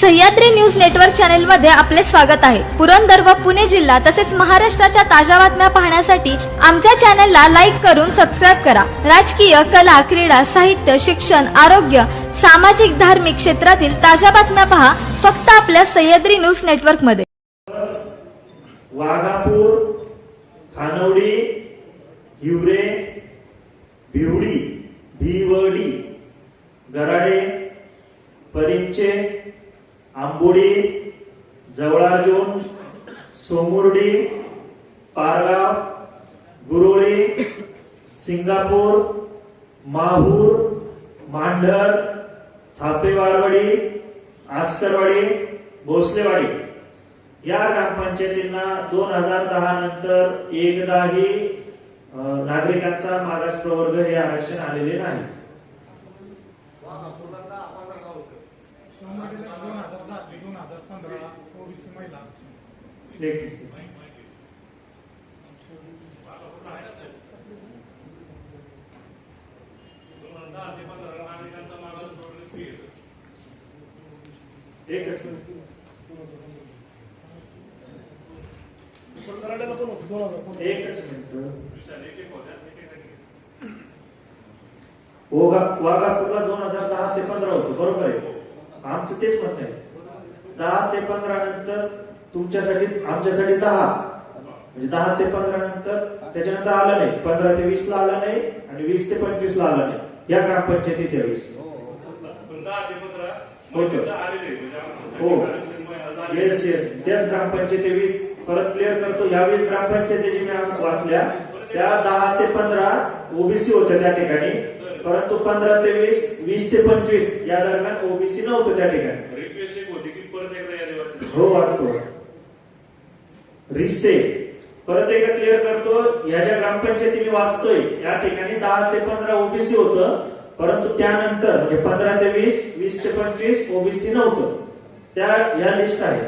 Sahyadri news network चॅनलमध्ये आपले स्वागत आहे. पुरंदर व पुणे जिल्हा तसेच महाराष्ट्राच्या ताज्या बातम्या पाहण्यासाठी आमच्या चॅनलला लाईक करून सबस्क्राईब करा. राजकीय कला क्रीडा साहित्य शिक्षण आरोग्य सामाजिक धार्मिक क्षेत्रातील ताज्या बातम्या पहा फक्त आपल्या सह्याद्री न्यूज नेटवर्कमध्ये वाघापूर खानवडी हिवरे भिवडी भिवडी गराडे परिंचे आंबोडी जवळाजून सोमुर्डी पारगाव गुरोळी सिंगापूर माहूर मांढर थापेवारवाडी आस्करवाडी भोसलेवाडी. या ग्रामपंचायतींना दोन हजार दहा नंतर एकदाही नागरिकांचा मागास प्रवर्ग हे आरक्षण आलेले नाही सोमवारीला दोन हजार दहा ते दोन हजार पंधरा ओबीसी महिला आरक्षण. एक- एकच मिनिट. कराड्याला पण होतं दोन हजार पंधरा. एकच मिनिट ओगा- वाघापूरला दोन हजार दहा ते पंधरा होतं बरोबर आहे. आमचं तेच म्हणत आहे. दहा ते पंधरा नंतर तुमच्यासाठी आमच्यासाठी दहा. म्हणजे दहा ते पंधरा नंतर त्याच्यानंतर आलं नाही. पंधरा ते वीस ला आलं नाही आणि वीस ते पंचवीस ला आलं नाही. या ग्रामपंचायतीत यावीस. महिन्याचं आलेलं आहे. म्हणजे हो. येस येस त्याच ग्रामपंचायती वीस. परत क्लिअर करतो ह्या वीस ग्रामपंचायती जी मी आज वाचल्या. त्या दहा ते पंधरा ओबीसी होत्या त्या ठिकाणी. परंतु पंधरा ते वीस वीस ते पंचवीस या दरम्यान ओबीसी नव्हतं त्या ठिकाणी. हो वाचतो. रिस्ते परत एकदा क्लिअर करतो या ज्या ग्रामपंचायती मी वाचतोय या ठिकाणी दहा ते पंधरा ओबीसी होतं. परंतु त्यानंतर म्हणजे पंधरा ते वीस वीस ते पंचवीस ओबीसी नव्हतं. त्या या लिस्ट आहे.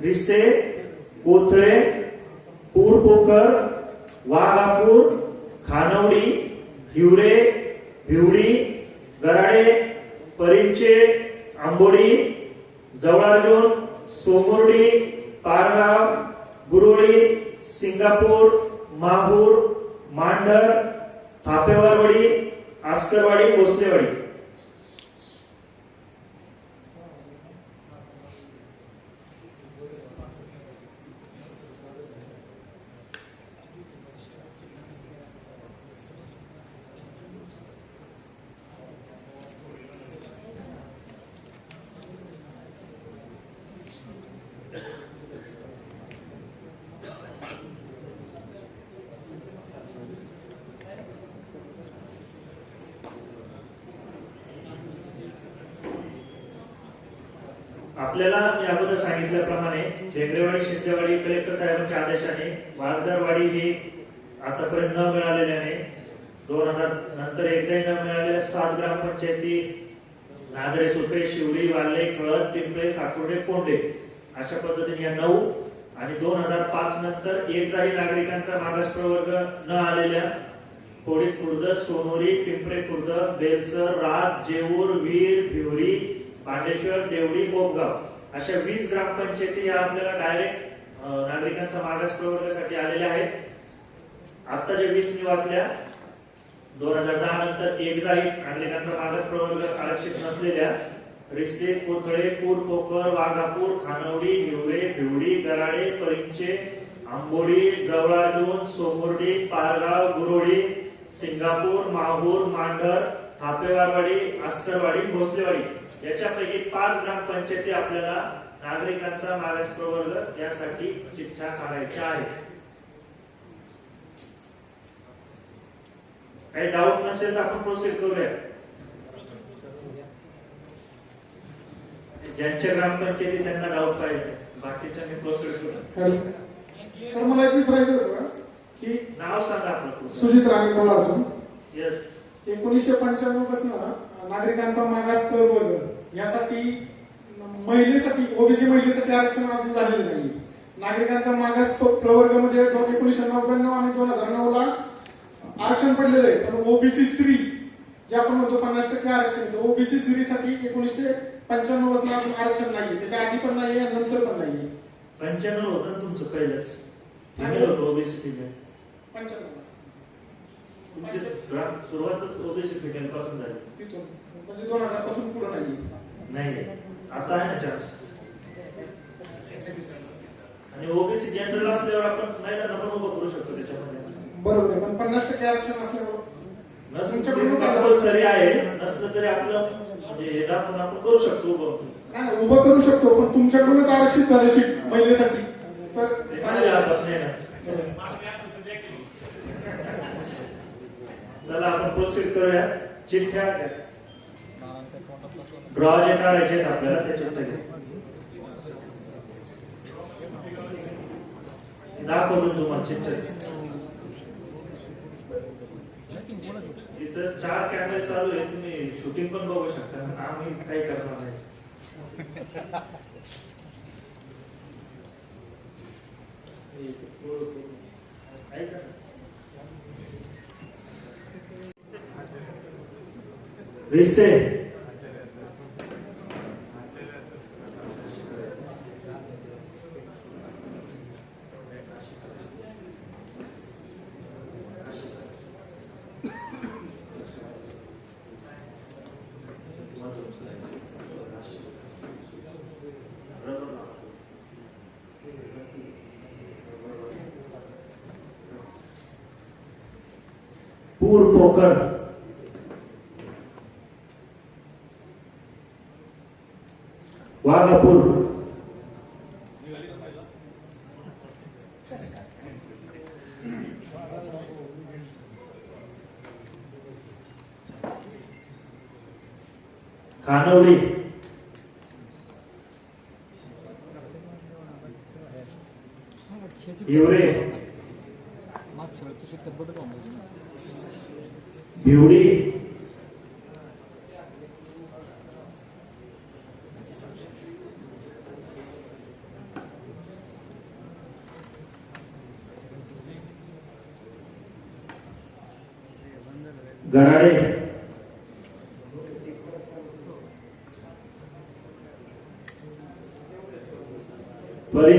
रिस्ते कोथळे पूरपोकर वाघापूर खानवडी हिवरे भिवडी गराडे परिंचे आंबोडी जवळाजून सोमुर्डी पारगाव गुरोळी सिंगापूर माहूर मांढर थापेवारवाडी आस्करवाडी भोसलेवाडी आपल्याला मी अगोदर सांगितल्याप्रमाणे शेंद्रेवाडी शिंदेवाडी कलेक्टर साहेबांच्या आदेशाने वागदरवाडी ही आतापर्यंत न मिळालेल्याने दोन हजार नंतर एकदाही न मिळालेल्या सात ग्रामपंचायती नाजरे सुपे शिवडी वाल्ले कळत पिंपळे साकुर्डे कोंडे अशा पद्धतीने या नऊ आणि दोन हजार पाच नंतर एकदाही नागरिकांचा मागास प्रवर्ग न आलेल्या कोडीत खुर्द सोनोरी पिंपरे खुर्द बेलसर रात जेऊर वीर भिवरी पांडेश्वर देवडी बोपगाव अशा वीस ग्रामपंचायती या आपल्याला डायरेक्ट नागरिकांचा मागास प्रवर्गासाठी आलेल्या आहेत. आता जे वीस निवासल्या दोन हजार दहा नंतर एकदाही नागरिकांचा मागास प्रवर्ग आरक्षित नसलेल्या रिस्ते कोथळे पूर पोकर वाघापूर खानवडी हिवरे भिवडी गराडे परिंचे आंबोडी जवळाजून सोमुर्डी पारगाव गुरोडी सिंगापूर माहूर मांढर थापेवारवाडी आस्करवाडी भोसलेवाडी याच्यापैकी पाच ग्रामपंचायती आपल्याला नागरिकांचा मागास प्रवर्ग यासाठी चिठ्ठ्या काढायच्या आहेत. काही डाऊट नसेल तर आपण प्रोसीड करूया ज्यांच्या ग्रामपंचायती त्यांना डाऊट पाहिजे. बाकीच्या मी प्रोसीड करू. सर मला एक विचारायचं होतं की नाव सांगा आपलं सुजित राणे अर्जुन येस एकोणीसशे पंच्याण्णवपासून नागरिकांचा मागास प्रवर्ग यासाठी महिलेसाठी ओबीसी महिलेसाठी आरक्षण अजून झालेलं नाही. नागरिकांचा मागास प्रवर्गामध्ये एकोणीसशे नव्याण्णव आणि दोन हजार नऊ ला आरक्षण पडलेलं आहे. पण ओबीसी स्त्री जे आपण म्हणतो पन्नास टक्के आरक्षण ओबीसी साठी एकोणीसशे पंच्याण्णवपासून अजून आरक्षण नाहीये. त्याच्या आधी पण आणि नंतर पण नाहीये. पंच्याण्णव होतं तुमचं पहिलंच. ओबीसी पंच्याण्णव. तुमची सुरुवातच ओबीसी फिमेल पासून झाली. तिथून. म्हणजे दोन हजारपासून पुढे नाही. नाही. आता आहे ना चान्स आणि ओबीसी जनरल असल्यावर आपण महिलांना पण उभं करू शकतो त्याच्यामध्ये. बरोबर आहे पण पन्नास टक्के आरक्षण तुमच्याकडून नसलं कंपल्सरी आहे नसलं तरी आपलं म्हणजे हे दाखवून आपण करू शकतो उभं. नाही नाही, उभं करू शकतो पण तुमच्याकडूनच आरक्षित झालं शीट महिलेसाठी. तर चांगलं चांगले. असतात नाही ना मागणी असेल तर द्या की. चला आपण प्रोसीड करूया. चिठ्ठ्या ड्रॉ जे काढायचे आहेत आपल्याला त्याच्यात दाखवतो तुम्हाला चिठ्ठ्या. इथं चार कॅमेरे चालू आहे तुम्ही शूटिंग पण बघू शकता आम्ही काही करणार नाही. ऐका Veysel. पूर्व पोकर ना. रिसे पूर पोकर वाघापूर खानवडी हिवरे भिवडी गराडे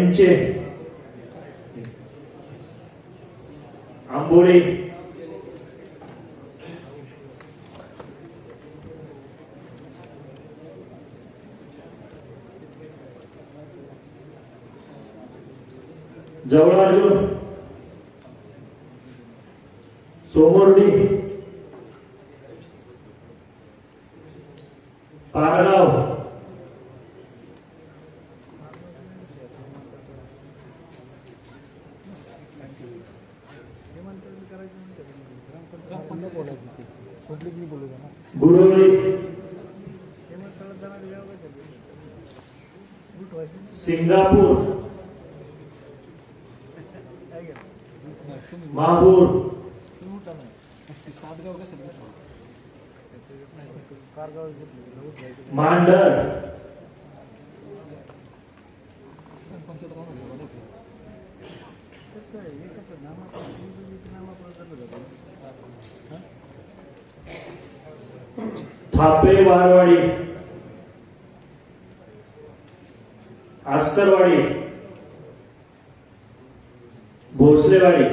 નીચે આંબોડી જવળાર્જુન गुरुवळी सिंगापूर. माहूर. मांडर थापे वारवाडी आस्करवाडी भोसलेवाडी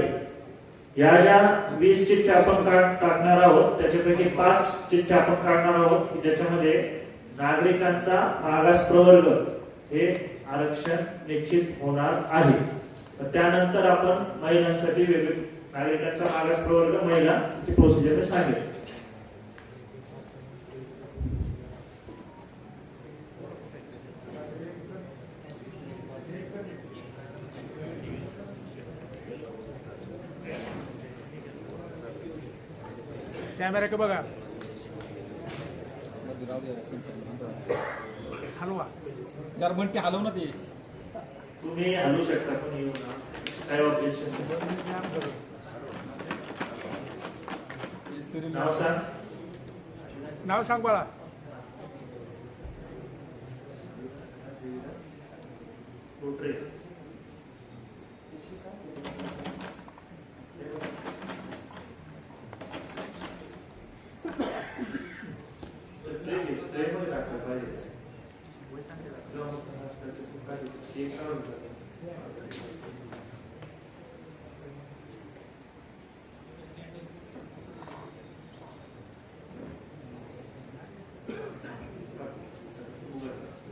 या ज्या वीस चिठ्ठ्या आपण काढणार टाकणार आहोत त्याच्यापैकी पाच चिठ्ठ्या आपण काढणार आहोत ज्याच्यामध्ये नागरिकांचा मागास प्रवर्ग हे आरक्षण निश्चित होणार आहे. तर त्यानंतर आपण महिलांसाठी वेगळे नागरिकांचा मागास प्रवर्ग महिला प्रोसिजर सांगेल कॅमेरा का बघा. हलवा. जरा म्हणते हलव ना ते. तुम्ही हलू शकता पण येऊ ना. काय ऑब्जेक्शन नाव सांग. नाव सांग बाळा कोटरे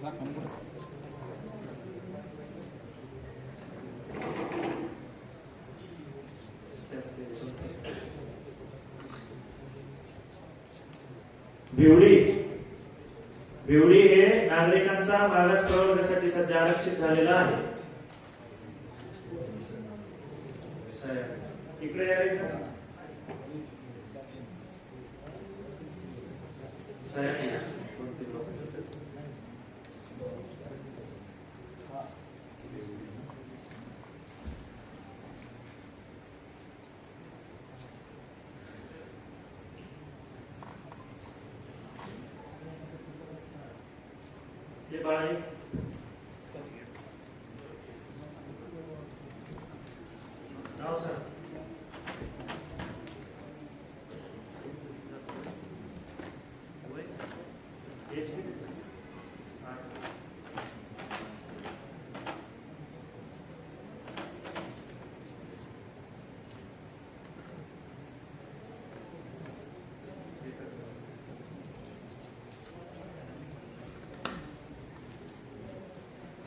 जा खाली बरं. भिवडी. भिवडी हे नागरिकांचा मागास प्रवर्गासाठी सध्या आरक्षित झालेला आहे. हे बाळा हे. नाव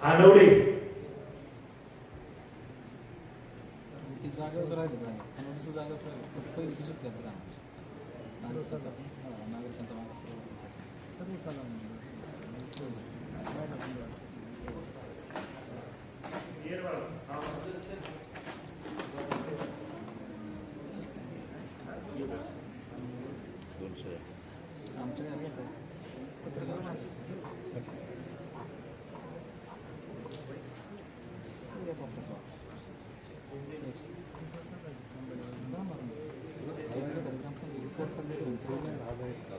खानवडी ती जागेवरच राहिली जागा खनोडीची जागाच राहिली फक्त पहिलीची सुट्टी आता राहणार नागरिकांचा हा, नागरिकांचा मागास प्रवर्गासाठी. ये बाळा. नाव सांग. आमच्या याला पत्रकार माहिती. ये बापरे बाप. जाणार ना. आयोगाच्या घरी काम पण केली. पोस्ट पण केली. सगळं पूर पोखर ना ना बदलते का ते हो ना ना पाहिजे ते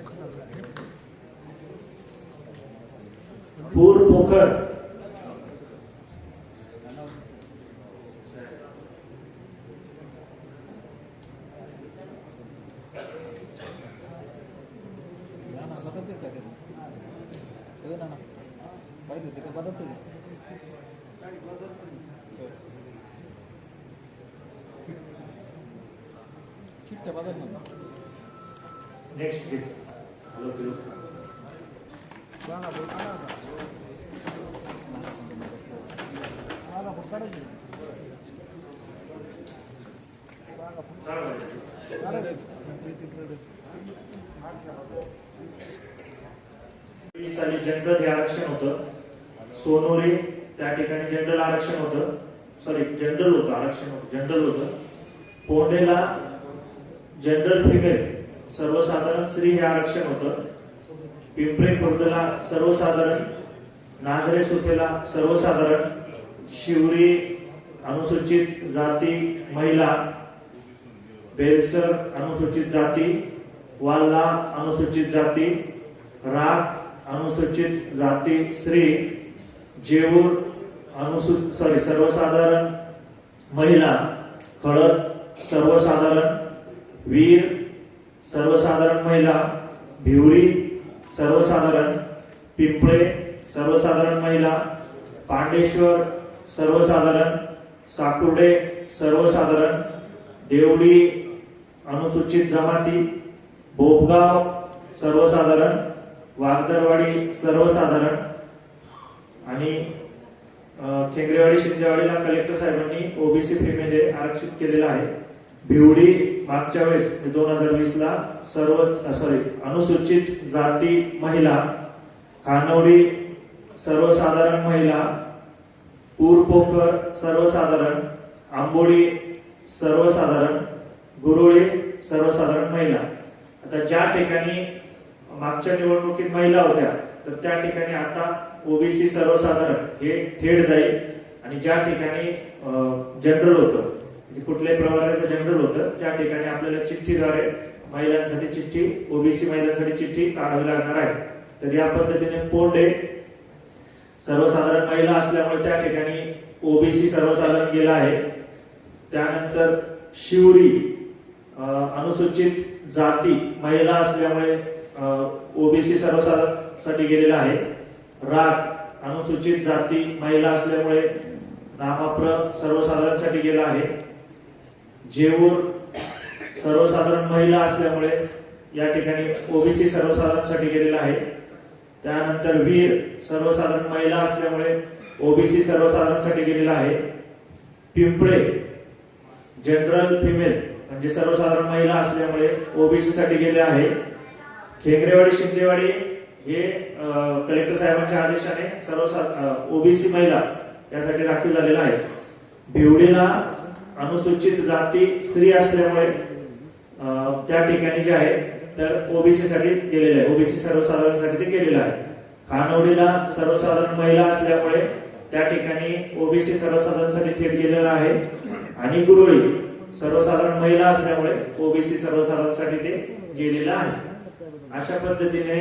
का बदलते चिठ्ठ्या बदल ना नेक्स्ट हॅलो फिरोज वीस साली जनरल हे आरक्षण होतं. सोनोरी त्या ठिकाणी जनरल आरक्षण होतं. सॉरी जनरल होतं आरक्षण होतं जनरल होतं. पोंडेला जनरल फिमेल सर्वसाधारण स्त्री हे आरक्षण होतं. पिंपळे खुर्दला सर्वसाधारण नाझरे सुथेला सर्वसाधारण. शिवरी अनुसूचित जाती महिला बेलसर अनुसूचित जाती वाल्ला अनुसूचित जाती राख अनुसूचित जाती स्त्री जेऊर अनुसूचित सॉरी सर्वसाधारण महिला खळद सर्वसाधारण वीर सर्वसाधारण महिला भिवरी सर्वसाधारण पिंपळे सर्वसाधारण महिला पांडेश्वर सर्वसाधारण साकुर्डे सर्वसाधारण देवडी अनुसूचित जमाती बोपगाव सर्वसाधारण वागदरवाडी सर्वसाधारण आणि खेंगरेवाडी शिंदेवाडीला कलेक्टर साहेबांनी ओबीसी फीमध्ये म्हणजे आरक्षित केलेलं आहे. भिवडी मागच्या वेळेस म्हणजे दोन हजार वीस ला सर्व सॉरी अनुसूचित जाती महिला खानवडी सर्वसाधारण महिला ऊरपोखर सर्वसाधारण आंबोडी सर्वसाधारण गुरुळे सर्वसाधारण महिला. आता ज्या ठिकाणी मागच्या निवडणुकीत महिला होत्या तर त्या ठिकाणी आता ओबीसी सर्वसाधारण हे थेट जाईल. आणि ज्या ठिकाणी जनरल होतं म्हणजे कुठल्याही प्रमाणात जनरल होतं त्या ठिकाणी आपल्याला चिठ्ठीद्वारे महिलांसाठी चिठ्ठी ओबीसी महिलांसाठी चिठ्ठी काढावी लागणार आहे. तर या पद्धतीने पोंडे सर्वसाधारण महिला असल्यामुळे त्या ठिकाणी ओबीसी सर्वसाधारण गेला आहे. त्यानंतर शिवरी अनुसूचित जाती महिला असल्यामुळे ओबीसी सर्वसाधारणसाठी गेलेला आहे. राग अनुसूचित जाती महिला असल्यामुळे नामाप्र सर्वसाधारणसाठी गेला आहे. जेऊर सर्वसाधारण महिला असल्यामुळे या ठिकाणी ओबीसी सर्वसाधारणसाठी गेलेला आहे. त्यानंतर वीर सर्वसाधारण महिला असल्यामुळे ओबीसी सर्वसाधारणसाठी गेलेला आहे. पिंपळे जनरल फिमेल म्हणजे सर्वसाधारण महिला असल्यामुळे ओबीसी साठी गेले आहे. खेंगरेवाडी शिंदेवाडी हे कलेक्टर साहेबांच्या आदेशाने सर्वसाधारण ओबीसी महिला यासाठी राखीव झालेला आहे भिवडीला अनुसूचित जाती स्त्री असल्यामुळे त्या ठिकाणी जे आहे तर ओबीसीसाठी गेलेलं आहे. ओबीसी सर्वसाधारणसाठी ते गेलेलं आहे. खानवडीला सर्वसाधारण महिला असल्यामुळे त्या ठिकाणी ओबीसी सर्वसाधारणसाठी थेट गेलेला आहे. आणि गुरुळी सर्वसाधारण महिला असल्यामुळे ओबीसी सर्वसाधारणसाठी ते गेलेलं आहे. अशा पद्धतीने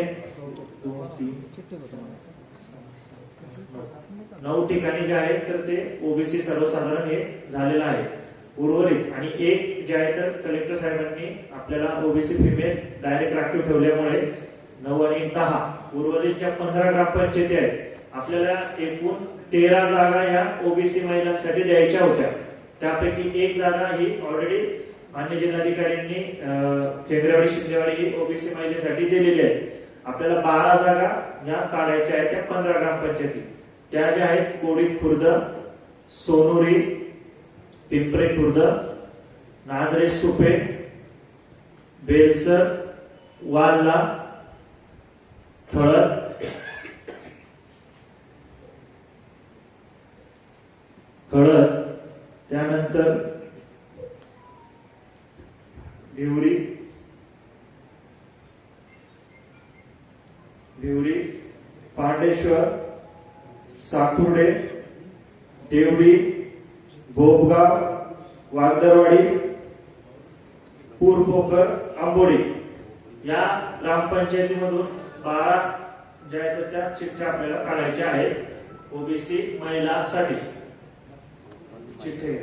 नऊ ठिकाणी जे आहेत तर ते ओबीसी सर्वसाधारण हे झालेलं आहे. उर्वरित. आणि एक जे आहे तर कलेक्टर साहेबांनी आपल्याला ओबीसी फिमेल डायरेक्ट राखीव ठेवल्यामुळे नऊ आणि दहा उर्वरित ज्या पंधरा ग्रामपंचायती आहेत. आपल्याला एकूण तेरा जागा या ओबीसी महिलांसाठी द्यायच्या होत्या. त्यापैकी एक जागा ही ऑलरेडी मान्य जिल्हाधिकाऱ्यांनी खेंद्रेवाडी शिंदेवाडी ही ओबीसी महिलेसाठी दिलेली आहे. आपल्याला बारा जागा ज्या काढायच्या आहेत त्या पंधरा ग्रामपंचायती. त्या ज्या आहेत कोडीत खुर्द सोनुरी पिंपरे खुर्द नाजरे सुपे बेलसर वाल्ला ठळक खळद त्यानंतर भिवरी. भिवरी पांडेश्वर साकुर्डे देवडी. भोपगाव वागदरवाडी पूरपोकर आंबोडी या ग्रामपंचायतीमधून बारा ज्या आहेत त्या चिठ्ठ्या आपल्याला काढायच्या आहेत. ओबीसी महिलांसाठी चिठ्ठे